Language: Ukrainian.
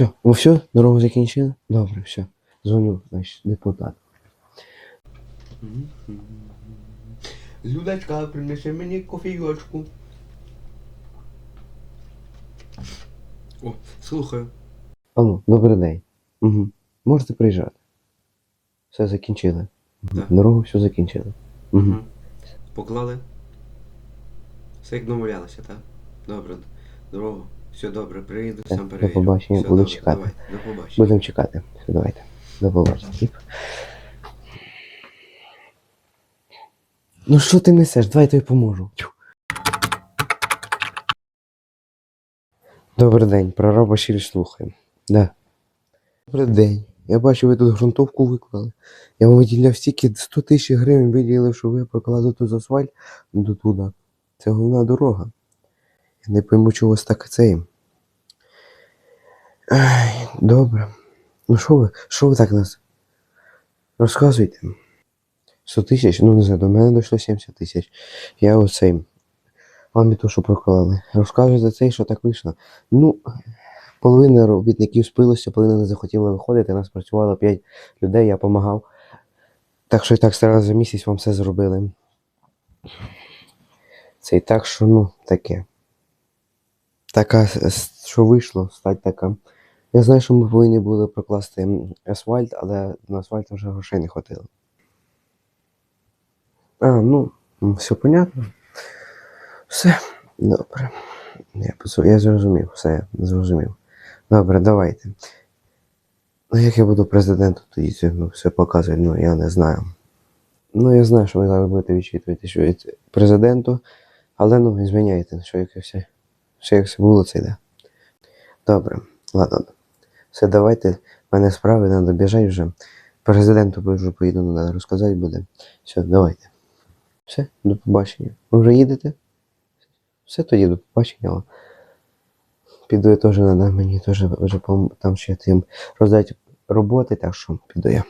Все, ви все, дорогу закінчили? Добре, все. Дзвоню, значить, депутат. Людочка, принеси мені кофійочку. О, слухаю. Алло, добрий день. Угу. Можете приїжджати. Все закінчили. Так. Дорогу все закінчили. Угу. Поклали? Все як домовлялися, так? Добре. Дорогу. Все добре, приїду, сам до перевірю. побачення, Все буду добре, чекати. Давай, до побачення. Будемо чекати. Все, давайте. До побачення. Тіп. Ну що ти несеш? Давай я тобі поможу. Тю. Добрий день, прораб Шірі слухає. Да. Добрий день. Я бачу, ви тут ґрунтовку виклали. Я вам виділяв стільки 100 тисяч гривень виділив, що ви прокладете тут асфальт до туди. Це головна дорога. Я не пойму, чого у вас так цей. Ай, добре. Ну що ви, що ви так нас? Розказуйте. 100 тисяч? Ну не знаю, до мене дійшло 70 тисяч. Я оцей. Вам і то, що проклали. Розказуй за це, що так вийшло. Ну, половина робітників спилося, половина не захотіла виходити. Нас працювало 5 людей, я допомагав. Так що і так старалися за місяць вам все зробили. Це і так, що ну, таке. Така, що вийшло, стать така. Я знаю, що ми повинні були прокласти асфальт, але на асфальт вже грошей не хватило. А, ну, все понятно. Все, добре. Я, я зрозумів, все, зрозумів. Добре, давайте. Ну, як я буду президентом, тоді це ну, все показувати, ну я не знаю. Ну, я знаю, що ви зараз будете відчитувати, що від президенту, але ну, зміняйте, що як все, все як все було, це йде. Добре, ладно. Все, давайте. В мене справи, треба біжати вже. Президенту вже поїду, ну, треба розказати буде. Все, давайте. Все, до побачення. Ви вже їдете? Все тоді до побачення. Піду я теж треба мені теж вже там ще тим роздати роботи, так що піду я.